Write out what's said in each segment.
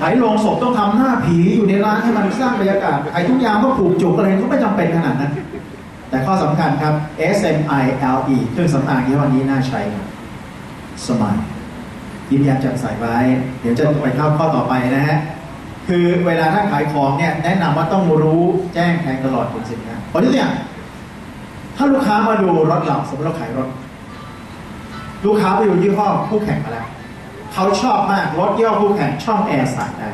ขายโรงศพต้องทำหน้าผีอยู่ในร้านให้มันสร้างบรรยากาศขายทุกอย่างก็ผูกจุกอะไรก็ไม่จำเป็นขนาดนั้น แต่ข้อสำคัญครับ S M I L E เครื่องสำอางยี่ห้อนี้น่าใช้สมัยยิ้มแย้มแจ่มใสไว้ เดี๋ยวจะไปเข้าข้อต่อไปนะฮะ คือเวลาถ้าขายของเนี่ยแนะนำว่าต้องรู้แจ้งแทงตลอดบนสินค้าเพราะที่เนี่ยถ้าลูกค้ามาดูรถเราสมมติเราขายรถ ลูกค้าไปดูยี่ห้อคู่แข่งมาแล้ว เขาชอบมากรถยี่อคู่แข่งช่องแอร์ใส่ได้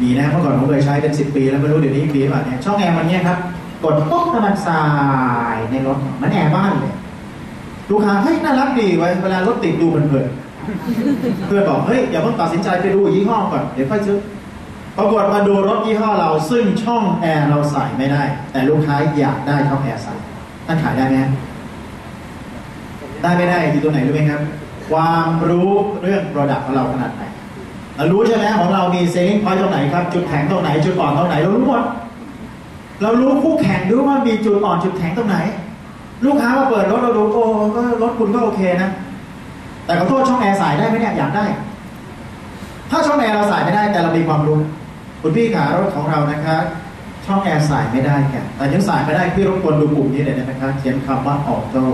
มีนะเมื่อก่อนผมเคยใช้เป็นสิบปีแล้วไม่รู้เดี๋ยวนี้ดีหรือเปล่าเนี่ยช่องแอร์มันเนี่ยครับกดปุ๊บแล้วมันสายในรถมันแอร์บ้านเลยลูกค้าเฮ้ยน่ารักดีไว้เวลารถติดดูมันเพลินเพื่อนบอกเฮ้ยอย่าเพิ่งตัดสินใจไปดูยี่ห้อก่อนเดี๋ยวค่อยซื้อปรากฏมาดูรถยี่ห้อเราซึ่งช่องแอร์เราใส่ไม่ได้ แต่ลูกค้าอยากได้ช่องแอร์ใส่ท่านขายได้ไหมได้ไม่ได้อยู่ตรงไหนรู้ไหมครับ ความรู้เรื่อง Product ของเราขนาดไหนเรารู้ใช่ไหมของเรามีเซ l ิ n g พอยตรงไหนครับ จุดแข็งตรงไหน จุดอ่อนตรงไหน เรารู้หมด เรารู้คู่แข่งด้วยว่ามีจุดอ่อนจุดแข็งตรงไหน ลูกค้ามาเปิดรถเราดูโอ้ก็รถคุณก็โอเคนะ แต่ขอโทษช่องแอร์สายได้ไหมเนี่ยอยากได้ ถ้าช่องแอร์เราสายไม่ได้แต่เรามีความรู้คุณพี่ขารถของเรานะคะช่องแอร์สายไม่ได้แค่แต่ยังสายไม่ได้พี่รบกวนดูปุ่มนี้เลยนะคะเขียนคำว่าออโต้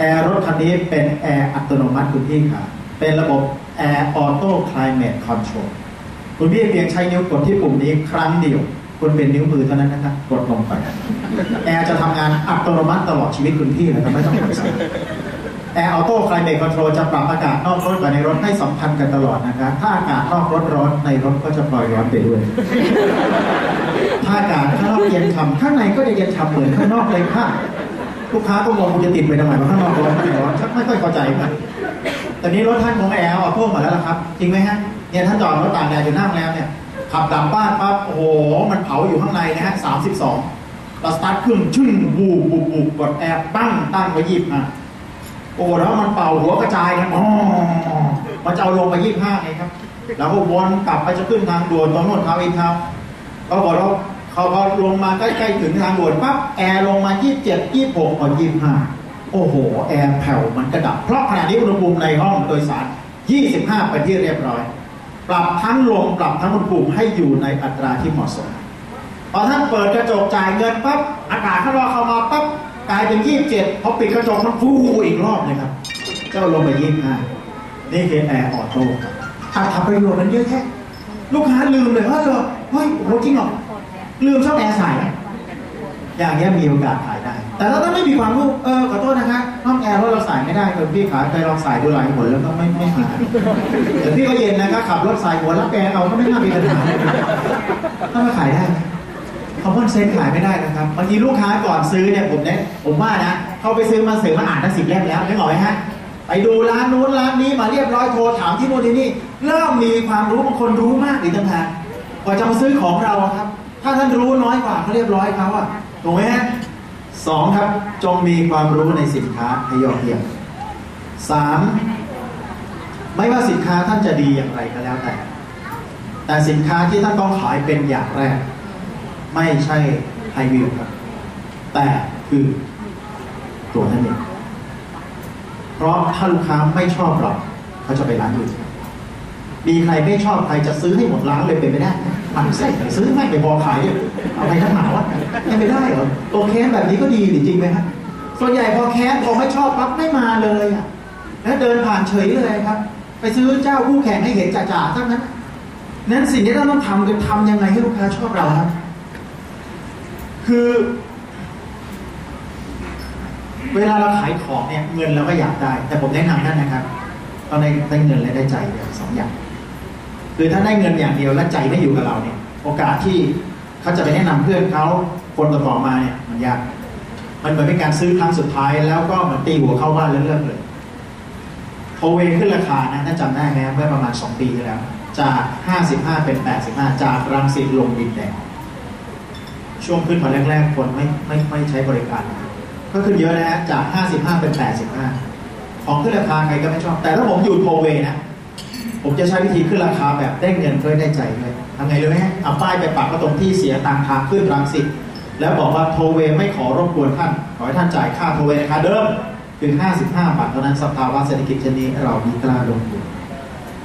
แอร์รถคันนี้เป็นแอร์อัตโนมัติคุณพี่ค่ะ เป็นระบบแอร์ออโต้คลายเมทคอนโทรลคุณพี่เพียงใช้นิ้วกดที่ปุ่มนี้ครั้งเดียว คุณเป็นนิ้วมือเท่านั้นนะครับกดลงไป แอร์จะทำงานอัตโนมัติตลอดชีวิตคุณพี่เลยไม่ต้องกดสั่งแอร์ออโต้คลายเมทคอนโทรลจะปรับอากาศนอกรถกับในรถให้สัมพันธ์กันตลอดนะครับถ้าอากาศนอกรถร้อนในรถก็จะปล่อยร้อนไปด้วย ถ้าอากาศข้างนอกเย็นฉ่ำข้างในก็จะเย็นฉ่ำเหมือนข้างนอกเลยค่ะ ลูกค้าก็งงคุณจะติดไปทำไมว่าข้างนอกร้อนข้างในร้อนชักไม่ค่อยเข้าใจครับตอนนี้รถท่านของแอร์ออโต้หมดแล้วล่ะครับ จริงไหมฮะเนี่ยท่านจอดรถตากแดดอยู่หน้าโรงแรมเนี่ยขับกลับบ้านปั๊บโอ้โหมันเผาอยู่ข้างในนะฮะสามสิบสองเราสตาร์ทเครื่องชึ่งบูบบูบบูบกดแอร์ปั้งตั้งไว้ยี่สิบห้าโอ้แล้วมันเป่าหัวกระจายนะอ๋อมันจะเอาลงไปยี่สิบห้าไงครับ แล้วก็วนกลับไปจะขึ้นทางด่วนตรงโน้นทาวอินทาวน์ปรากว่า เขาพอลงมาใกล้ๆถึงทางด่วนปั๊บแอร์ลงมายี่สิบเจ็ดยี่สิบหกพอยี่สิบห้าโอ้โห แอร์แผ่วมันกระดับ เพราะขณะนี้อุณหภูมิในห้องโดยสารยี่สิบห้าเป็นที่เรียบร้อย ปรับทั้งลมปรับทั้งอุณหภูมิให้อยู่ในอัตราที่เหมาะสม พอท่านเปิดกระจกจ่ายเงินปั๊บอากาศข้างนอกเข้ามาปั๊บกลายเป็นยี่สิบเจ็ดพอปิดกระจกมันฟูอีกรอบเลยครับ เจ้าลงไปยี่สิบห้านี่คือแอร์ออโต้ครับอาทำประโยชน์มันเยอะแค่ลูกค้าลืมเลยว่าเธอเฮ้ยโอ้จริงเหรอ ลืมช่องแอร์ใส่อย่างเงี้ยมีโอกาสขายได้ แต่ถ้าไม่มีความรู้เออขอโทษนะคะห้องแอร์รถเราใส่ไม่ได้คือพี่ขาเคยลองใส่ดูหลายหนแล้วก็ไม่ไม่หายแต่พี่ก็เย็นนะครับขับรถใส่หัวแล้วแกเอาก็ไม่น่ามีปัญหาถ้ามาขายได้ไหมคอมมอนเซนขายไม่ได้นะครับบางทีลูกค้าก่อนซื้อเนี่ยผมเนี่ยผมว่านะเขาไปซื้อมาเสือมาอ่านทั้งสิบเล่มแล้วนึกออกไหมฮะไปดูร้านนู้นร้านนี้มาเรียบร้อยโทรถามที่โน่นที่นี่เริ่มมีความรู้บางคนรู้มากอีกต่างหากกว่าจะมาซื้อของเราครับ ถ้าท่านรู้น้อยกว่าเขาเรียบร้อยเขาอะถูกไหมฮะสองครับจงมีความรู้ในสินค้าให้ยอดเยี่ยมสามไม่ว่าสินค้าท่านจะดีอย่างไรก็แล้วแต่ แต่สินค้าที่ท่านต้องขายเป็นอย่างแรก ไม่ใช่ไฮวิวครับ แต่คือตัวท่านเองเพราะถ้าลูกค้าไม่ชอบเราเขาจะไปร้านอื่น มีใครไม่ชอบใครจะซื้อให้หมดร้านเลยเป็นไปได้มันใส่ซื้อไม่ไปพอขายเนี่ยเอาไปทั้งหนาวะยังไม่ได้เหรอตัวแค้นแบบนี้ก็ดีจริงไหมฮะส่วนใหญ่พอแค้นพอไม่ชอบปั๊บไม่มาเลยอะแล้วเดินผ่านเฉยเลยครับ ไปซื้อเจ้าคู่แข่งให้เห็นจ่าๆทั้งนั้นนั้นสิ่งที่เราต้องทำคือทำยังไงให้ลูกค้าชอบเราครับ คือ เวลาเราขายของเนี่ยเงินเราก็อยากได้ แต่ผมแนะนำท่านนะครับตองได้ได้เงินและได้ใจสองอย่าง คือถ้าได้เงินอย่างเดียวและใจไม่อยู่กับเราเนี่ย โอกาสที่เขาจะไปแนะนำเพื่อนเขาคนต่อๆมาเนี่ยมันยาก มันเหมือนเป็นการซื้อครั้งสุดท้าย แล้วก็เหมันตีหัวเข้าบ้านแล้วเลิกเลยโทเวขึ้นราคานะถ้าจำได้ไหมเมื่อประมาณ 2 ปีที่แล้ว จาก 55 เป็น 85 จากรังสิตลงดินแดงช่วงขึ้นมาแรก ๆ คนไม่ไม่ไม่ใช้บริการ ก็ขึ้นเยอะนะฮะจาก 55 เป็น 85 ของขึ้นราคาใครก็ไม่ชอบ แต่ถ้าผมอยู่โทเวนะ ผมจะใช้วิธีขึ้นราคาแบบได้เงินด้วยได้ใจด้วยทำไงรู้ไหมเอาป้ายไปปักก็ตรงที่เสียตังทางขึ้นรังสิตแล้วบอกว่าโทเวไม่ขอรบกวนท่าน ขอให้ท่านจ่ายค่าโทเวราคาเดิมคือ 55 บาทเท่านั้นสภาวะเศรษฐกิจชนิดเรามีกล้าลงทุน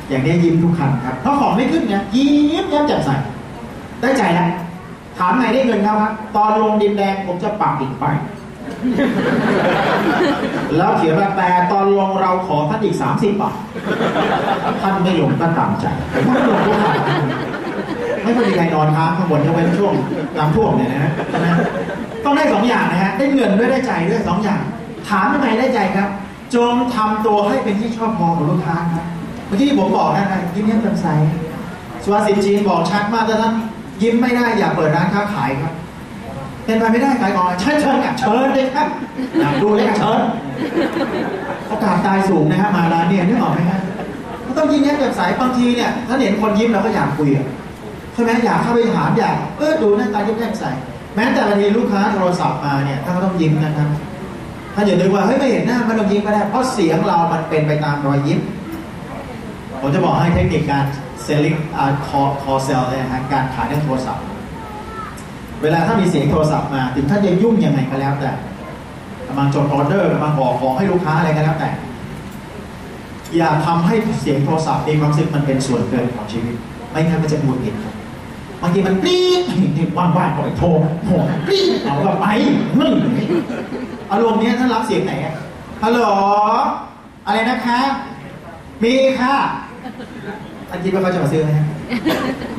อย่างนี้ยิ้มทุกคันครับ เพราะของไม่ขึ้นไงยิ้มย้มแจ่มใสได้ใจแล้วถามไงได้เงินครับครับตอนลงดินแดงผมจะปักอีกไป แล้วเขียนว่าแต่ตอนลงเราขอท่านอีก30บาท ท่านไม่ลงก็ตามใจท่านลงทุกคันไม่ค่อยมีใครนอนค้างข้างบนยกเว้นช่วงน้ำท่วมเนี่ยนะฮะต้องได้สองอย่างนะฮะได้เงินด้วยได้ใจด้วยสองอย่าง ถามยังไงได้ใจครับ จงทำตัวให้เป็นที่ชอบพอของลูกค้าครับเมื่อกี้ผมบอกนะครับยิ้มแย้มแจ่มใสสุภาษิตจีนบอกชัดมากถ้าท่านยิ้มไม่ได้อย่าเปิดร้านค้าขายครับ เป็นไปไม่ได้ขายของเชิญเชิญอะเชิญเลยครับอยากดูเลยอะเชิญโอกาสตายสูงนะฮะมาร้านเนี่ยนึกออกไหมฮะก็ต้องยิ้มแย้มแจ่มใสบางทีเนี่ยถ้าเห็นคนยิ้มเราก็อยากคุยอะใช่ไหมอยากเข้าไปถามอยากเออดูหน้าตายิ้มแย้มใสแม้แต่บางทีลูกค้าโทรศัพท์มาเนี่ยถ้าเขาต้องยิ้มนะครับถ้าอย่านึกว่าเฮ้ยไม่เห็นหน้าไม่ต้องยิ้มก็ได้เพราะเสียงเรามันเป็นไปตามรอยยิ้มผมจะบอกให้เทคนิคการ selling อ่า call call sell เนี่ยนะฮะการขายเรื่องโทรศัพท์ เวลาถ้ามีเสียงโทรศัพท์มา ถึงท่านจะยุ่งยังไงก็แล้วแต่กำลังจดออเดอร์กำลังบอกของให้ลูกค้าอะไรก็แล้วแต่ อย่าทำให้เสียงโทรศัพท์มีความรู้สึกมันเป็นส่วนเกินของชีวิต ไม่งั้นมันจะหงุดหงิดครับบางทีมันกรี๊ดนี่ว่างๆก็ไปโทรโทรกรี๊ดเอาก็ไปมึงอารมณ์เนี้ยท่านรับเสียงไหนฮัลโหลอะไรนะคะ มีค่ะท่านคิดว่าเขาจะมาซื้อไหมฮะ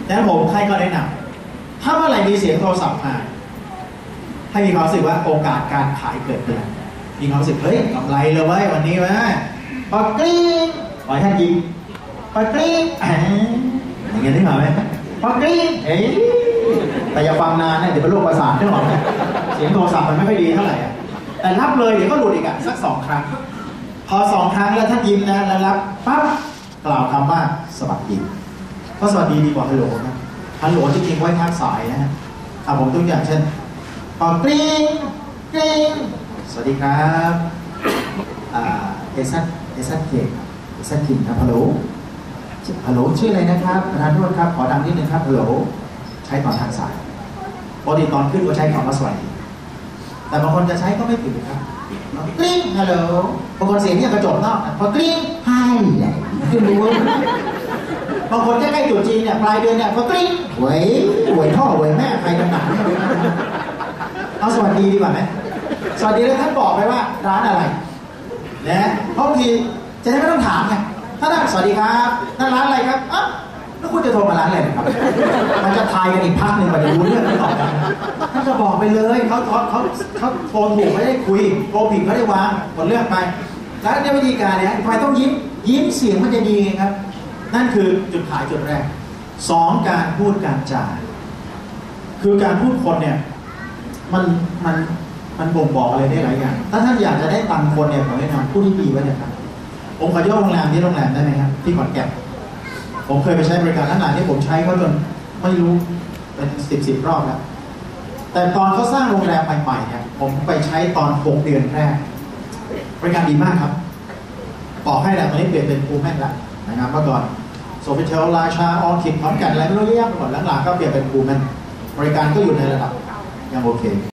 แล้วผมใครก็แนะนำ ถ้าเมื่อไหร่มีเสียงโทรศัพท์มาให้มีความรู้สึกว่าโอกาสการขายเกิดขึ้นมีความรู้สึกเฮ้ยกำไรเลยเว้ยวันนี้เว้ยพอกรี๊งขอให้ท่านยิงพอกรี๊งอ่ย่างเงี้ยนึกออกไหมพอกรี๊งเอ้ยแต่อย่าฟังนานนะเดี๋ยวเป็นโรคประสาทนึกออกไหมเสียงโทรศัพท์มันไม่ค่อยดีเท่าไหร่อะแต่รับเลยเดี๋ยวก็หลุดอีกอะสักสองครั้ง พอสองครั้งแล้วท่านยิ้มนะแล้วรับปั๊บกล่าวคำว่าสวัสดีเพราะสวัสดีดีกว่าฮัลโหลนะ ฮัลโหลจริงๆไว้ทักสายนะฮะอะผมตัวอย่างเช่นพอกริ๊งกริ๊งสวัสดีครับอ่าเอซันเอซันเคเอซันคิงครับฮัลโหลฮัลโหลชื่ออะไรนะครับประธานโทษครับขอดังนิดนึงครับฮัลโหลใช้ตอนทางสายปกติตอนขึ้นก็ใช้คำว่าสวัสดีแต่บางคนจะใช้ก็ไม่ผิดครับกริ๊งฮัลโหลบางคนเสียงเนี่ยกระจกนอกนะพอกริ๊งไฮขึ้นรู้ บางคนใกล้ๆจุดจีนเนี่ยปลายเดือนเนี่ยพอกริ๊งหวยหวยพ่อหวยแม่ใครกันหนักเอาสวัสดีดีกว่าไหมสวัสดีแล้วท่านบอกไปว่าร้านอะไรนะเพราะบางทีจะได้ไม่ต้องถามไงถ้าได้สวัสดีครับนั่นร้านอะไรครับอะแล้วคุณจะโทรมาร้านอะไรครับ มันจะทายกันอีกพักหนึ่งกว่าจะรู้เรื่องนี้ต่อไปท่านจะบอกไปเลยเขาเขาเขาเขาโทรถูกไม่ได้คุยโทรผิดไม่ได้วางหมดเรื่องไปแล้วในวิธีการเนี่ยทำไมต้องยิ้มยิ้มเสียงมันจะดีไงครับ นั่นคือจุดขายจุดแรกสองการพูดการจ่าย คือการพูดคนเนี่ยมันมันมันบ่งบอกอะไรได้หลายอย่าง ถ้าท่านอยากจะได้ตังค์คนเนี่ยผมแนะนำพูดที่ดีไว้เลยครับผมขอยกโรงแรมที่โรงแรมได้ไหมครับที่ขอนแก่นผมเคยไปใช้บริการขนาดนี้ผมใช้เขาจนไม่รู้เป็นสิบสิบรอบแล้วแต่ตอนเขาสร้างโรงแรมใหม่ๆเนี่ยผมไปใช้ตอนหกเดือนแรกบริการดีมากครับ บอกให้แหละตอนนี้เปลี่ยนเป็นปูแม่แล้ว นะครับเมื่อก่อนโซฟิเทลราชาออคิดขอนแก่นอะไรไม่รู้เยอะแยะไปหมดหลังๆก็เปลี่ยนเป็นบูม่นบริการก็อยู่ในระดับยังโอเค